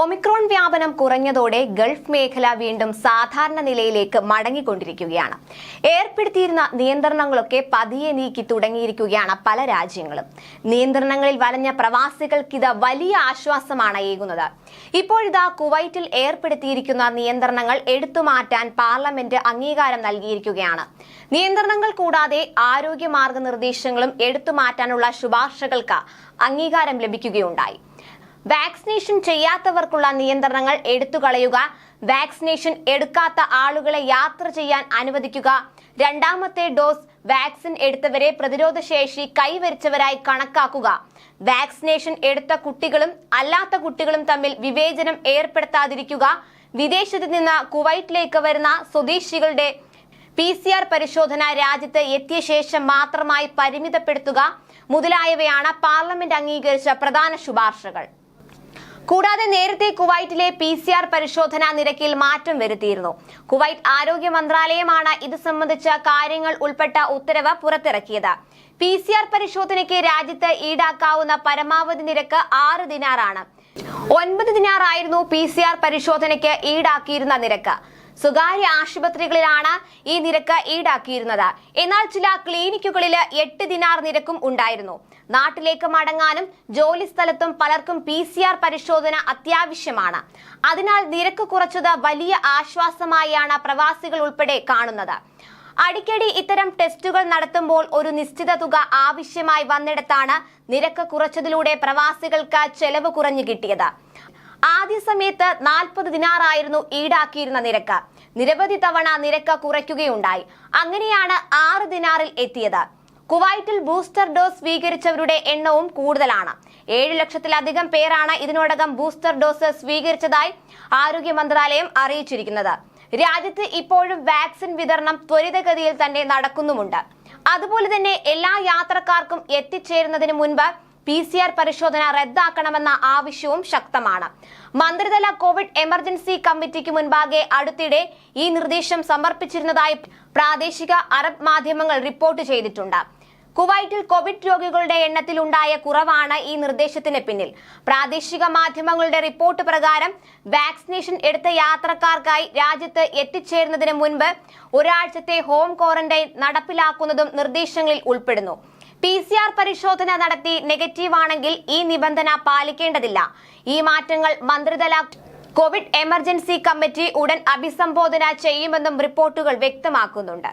Omicron വ്യാപനം കുറഞ്ഞതോടെ Gulf മേഖല വീണ്ടും സാധാരണ നിലയിലേക്ക് മടങ്ങിക്കൊണ്ടിരിക്കുകയാണ്. ഏർപ്പെടുത്തിയിരുന്ന നിയന്ത്രണങ്ങളൊക്കെ പതിയെ നീക്കി തുടങ്ങിയിരിക്കുകയാണ് പല രാജ്യങ്ങളും. നിയന്ത്രണങ്ങളിൽ വലഞ്ഞ പ്രവാസികൾക്കിത് വലിയ ആശ്വാസമാണ് ഏകുന്നത്. ഇപ്പോഴിതാ കുവൈറ്റിൽ ഏർപ്പെടുത്തിയിരിക്കുന്ന നിയന്ത്രണങ്ങൾ എടുത്തുമാറ്റാൻ പാർലമെന്റ് അംഗീകാരം നൽകിയിരിക്കുകയാണ്. നിയന്ത്രണങ്ങൾ കൂടാതെ ആരോഗ്യ മാർഗനിർദ്ദേശങ്ങളും എടുത്തുമാറ്റാനുള്ള ശുപാർശകൾക്ക് അംഗീകാരം ലഭിക്കുകയുണ്ടായി. വാക്സിനേഷൻ ചെയ്യാത്തവർക്കുള്ള നിയന്ത്രണങ്ങൾ എടുത്തു കളയുക വാക്സിനേഷൻ എടുക്കാത്ത ആളുകളെ യാത്ര ചെയ്യാൻ അനുവദിക്കുക. രണ്ടാമത്തെ ഡോസ് വാക്സിൻ എടുത്തവരെ പ്രതിരോധ ശേഷി കൈവരിച്ചവരായി കണക്കാക്കുക. വാക്സിനേഷൻ എടുത്ത കുട്ടികളും അല്ലാത്ത കുട്ടികളും തമ്മിൽ വിവേചനം ഏർപ്പെടുത്താതിരിക്കുക. വിദേശത്ത് നിന്ന് കുവൈറ്റിലേക്ക് വരുന്ന സ്വദേശികളുടെ പി സി ആർ പരിശോധന രാജ്യത്ത് എത്തിയ ശേഷം മാത്രമായി പരിമിതപ്പെടുത്തുക. മുതലായവയാണ് പാർലമെന്റ് അംഗീകരിച്ച പ്രധാന ശുപാർശകൾ. കൂടാതെ നേരത്തെ കുവൈറ്റിലെ പി സി ആർ പരിശോധനാ നിരക്കിൽ മാറ്റം വരുത്തിയിരുന്നു. കുവൈറ്റ് ആരോഗ്യ മന്ത്രാലയമാണ് ഇത് സംബന്ധിച്ച കാര്യങ്ങൾ ഉൾപ്പെട്ട ഉത്തരവ് പുറത്തിറക്കിയത്. പി സി ആർ പരിശോധനയ്ക്ക് രാജ്യത്ത് ഈടാക്കാവുന്ന പരമാവധി നിരക്ക് ആറ് ദിനാറാണ്. ഒൻപത് ദിനാറായിരുന്നു പി സി ആർ പരിശോധനയ്ക്ക് ഈടാക്കിയിരുന്ന നിരക്ക്. സ്വകാര്യ ആശുപത്രികളിലാണ് ഈ നിരക്ക് ഈടാക്കിയിരുന്നത്. എന്നാൽ ചില ക്ലിനിക്കുകളിൽ എട്ട് ദിനാർ നിരക്കും ഉണ്ടായിരുന്നു. നാട്ടിലേക്ക് മടങ്ങാനും ജോലി സ്ഥലത്തും പലർക്കും പി സി ആർ പരിശോധന അത്യാവശ്യമാണ്. അതിനാൽ നിരക്ക് കുറച്ചത് വലിയ ആശ്വാസമായാണ് പ്രവാസികൾ ഉൾപ്പെടെ കാണുന്നത്. അടിക്കടി ഇത്തരം ടെസ്റ്റുകൾ നടത്തുമ്പോൾ ഒരു നിശ്ചിത തുക ആവശ്യമായി വന്നിടത്താണ് നിരക്ക് കുറച്ചതിലൂടെ പ്രവാസികൾക്ക് ചെലവ് കുറഞ്ഞു കിട്ടിയത്. ആദ്യ സമയത്ത് നാൽപ്പത് ദിനാറായിരുന്നു ഈടാക്കിയിരുന്ന നിരക്ക്. നിരവധി തവണ നിരക്ക് കുറയ്ക്കുകയുണ്ടായി. അങ്ങനെയാണ് ആറ് ദിനാറിൽ എത്തിയത്. കുവൈറ്റിൽ ബൂസ്റ്റർ ഡോസ് സ്വീകരിച്ചവരുടെ എണ്ണവും കൂടുതലാണ്. ഏഴ് ലക്ഷത്തിലധികം പേരാണ് ഇതിനോടകം ബൂസ്റ്റർ ഡോസ് സ്വീകരിച്ചതായി ആരോഗ്യ മന്ത്രാലയം അറിയിച്ചിരിക്കുന്നത്. രാജ്യത്ത് ഇപ്പോഴും വാക്സിൻ വിതരണം ത്വരിതഗതിയിൽ തന്നെ നടക്കുന്നുമുണ്ട്. അതുപോലെ തന്നെ എല്ലാ യാത്രക്കാർക്കും എത്തിച്ചേരുന്നതിന് മുൻപ് പി സി ആർ പരിശോധന റദ്ദാക്കണമെന്ന ആവശ്യവും ശക്തമാണ്. മന്ത്രിതല കോവിഡ് എമർജൻസി കമ്മിറ്റിക്ക് മുൻപാകെ അടുത്തിടെ ഈ നിർദ്ദേശം സമർപ്പിച്ചിരുന്നതായി പ്രാദേശിക അറബ് മാധ്യമങ്ങൾ റിപ്പോർട്ട് ചെയ്തിട്ടുണ്ട്. കുവൈറ്റിൽ കോവിഡ് രോഗികളുടെ എണ്ണത്തിൽ ഉണ്ടായ കുറവാണ് ഈ നിർദ്ദേശത്തിന് പിന്നിൽ. പ്രാദേശിക മാധ്യമങ്ങളുടെ റിപ്പോർട്ട് പ്രകാരം വാക്സിനേഷൻ എടുത്ത യാത്രക്കാർക്കായി രാജ്യത്ത് എത്തിച്ചേരുന്നതിന് മുൻപ് ഒരാഴ്ചത്തെ ഹോം ക്വാറന്റൈൻ നടപ്പിലാക്കുന്നതും നിർദ്ദേശങ്ങളിൽ ഉൾപ്പെടുന്നു. പി സി ആർ പരിശോധന നടത്തി നെഗറ്റീവ് ആണെങ്കിൽ ഈ നിബന്ധന പാലിക്കേണ്ടതില്ല. ഈ മാറ്റങ്ങൾ മന്ത്രിതല കോവിഡ് എമർജൻസി കമ്മിറ്റി ഉടൻ അഭിസംബോധന ചെയ്യുമെന്നും റിപ്പോർട്ടുകൾ വ്യക്തമാക്കുന്നുണ്ട്.